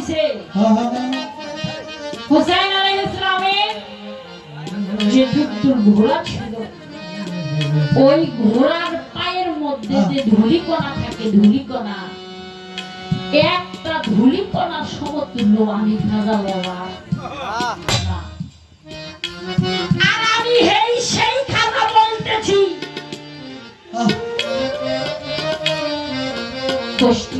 হয়েছে। হুসাইন আলাইহিস সালামের যে দুধুর ঘোড়া ছিল ওই ঘোড়ার পায়ের মধ্যে যে ধুলিকণা থাকে ধুলিকণা একটা ধুলিকণা সমতুল্য আমি খাজা বাবা। আর আমি এই সেই খাজা বলতেছি। কষ্টি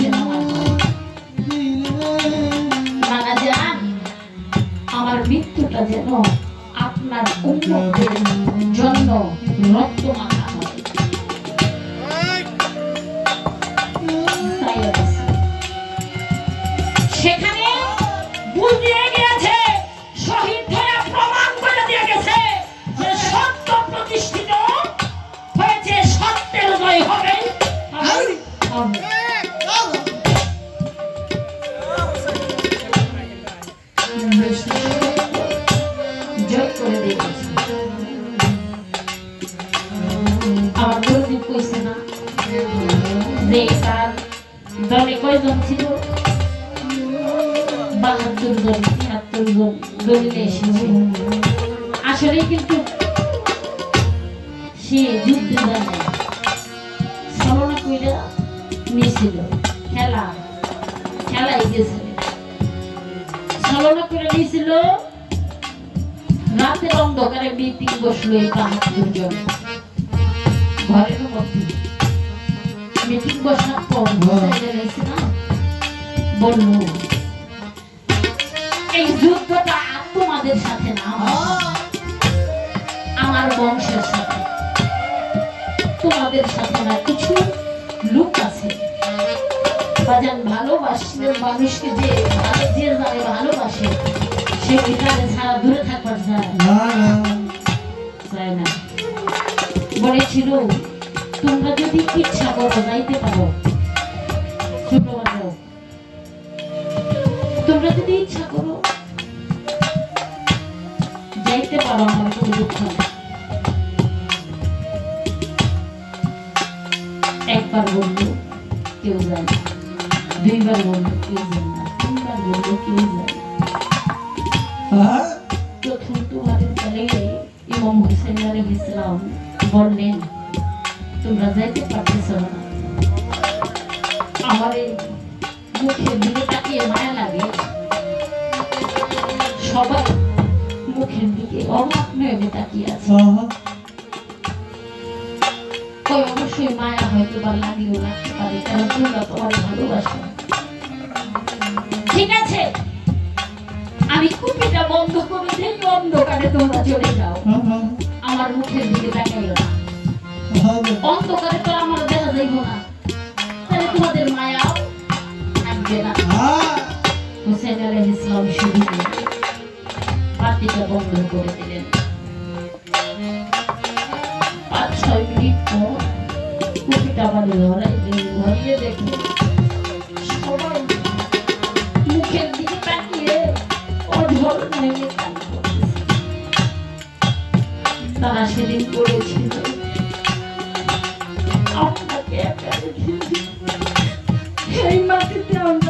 যেন আমার মৃত্যুটা যেন আপনার উন্নতের জন্য রক্ত মাখা। দলে কয়জন ছিল? বাহাত্তর জন, তিয়াত্তর জন দলিলে এসেছে। আসলে কিন্তু সে যুদ্ধে যায়। ছলনা কইরা নিয়েছিল, খেলা খেলায় গেছিল ছলনা নিয়েছিল, রাতের অন্ধকারে মিটিং বসল এই বাহাত্তর জন। ঘরের মধ্যে মিটিং বসার পর এসে এই যুদ্ধটা আর তোমাদের সাথে না আমার- আমার বংশের সাথে। তোমাদের সাথে না কিছু লোক আছে। বাজান ভালোবাসলে মানুষকে যে ভালো যে যারে ভালোবাসে সে তাদের ছাড়া দূরে থাকবার। চায় না। বলেছিল তোমরা যদি ইচ্ছা করো যাইতে পারো। ছোট তোমরা যদি ইচ্ছা করো যাইতে পারো আমার কোনো দুঃখ একবার বলল কেউ যায় না। দুইবার বলল কেউ যায় না। তিনবার বলল কেউ যায় না। হ্যাঁ, চতুর্থবারের পরে ইমাম হুসেন আলাইহিস সালাম বললেন তোমরা যাইতে পারতেছ না। আমার এই মুখের দিকে তাকিয়ে মায়া লাগে। সবাই মুখের দিকে অবাক নয়নে তাকিয়ে আছে। ওই অবশ্যই মায়া হয়তো বা লাগলেও লাগতে পারে কারণ তোমরা তো ভালোবাসো। ঠিক আছে আমি কুপিটা বন্ধ করে দিই অন্ধকারে তোমরা চলে যাও। আমার মুখের দিকে তাকাইও না। অন্ধকারে তো আমার দেখা যাইব না। তাহলে তোমাদের মায়াও থাকবে না। হোসেন আলাইহিস ইসলাম শুরু করে বন্ধ করে দিলেন। পাঁচ, ছয় মিনিট পর কুপিটা মানে ধরাই ধরিয়ে দেখে সবাই মুখের দিকে তাকিয়ে অঝর নয় তারা সেদিন করেছিল। এই মাটিতে আমরা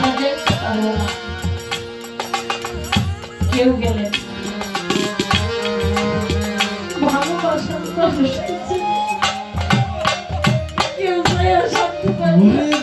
আমাদের কেউ গেলেন ভালোবাসা কেউ আসতে পারবে